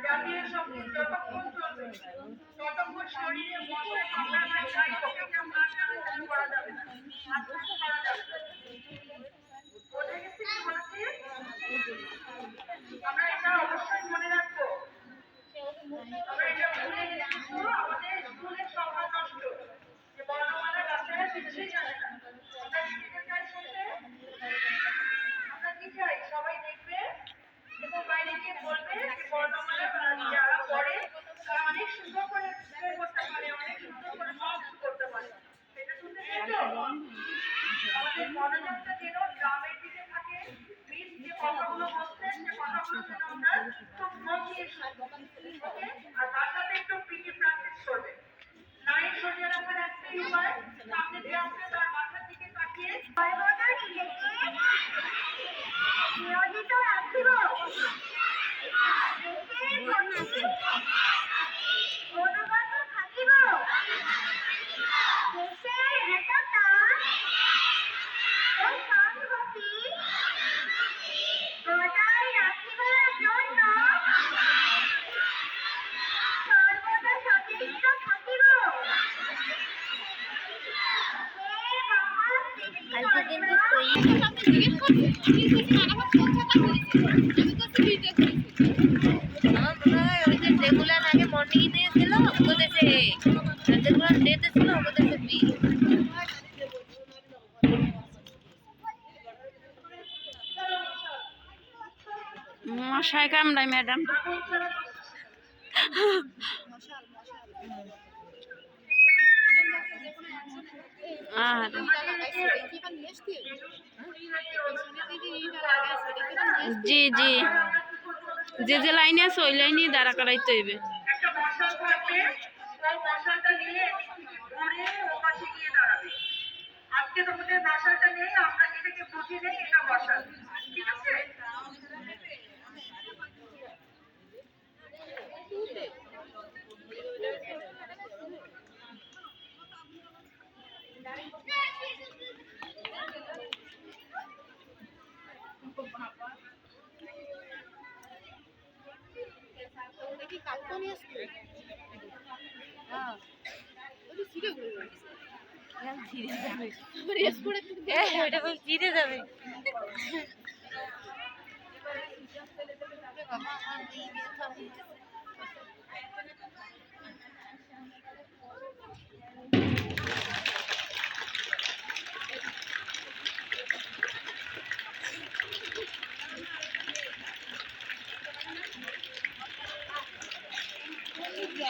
জাতীয় সংগীত যতক্ষণ চলবে ততক্ষণ শরীরে কেউ নাচানো করা যাবে না। করা যাবে না। ওকে আর বাসাতে একটু পিটি প্র্যাকটিস করবে নারী সোজা রাখার একটাই উপায় যেগুলার আগে মর্নিং দিয়েছিল ওদেশে আর যেগুলো ডেতে ছিল ওদেশে বি মশাই। কামড়ায় ম্যাডাম আর জি জি। যে যে লাইনে আছে ওই লাইনেই দাঁড়া করাইতে হইবে। আজকে তোমাদের মশালটা নেই আমরা এটাকে বুঝে নেই এটা মশাল ঠিক আছে? ওটা বল Thank যাবে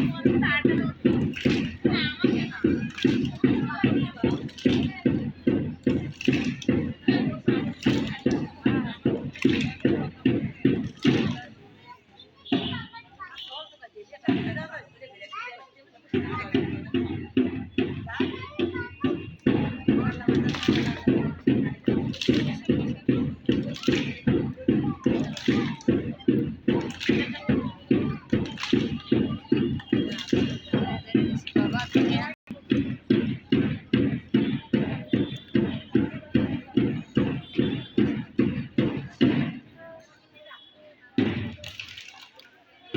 我能打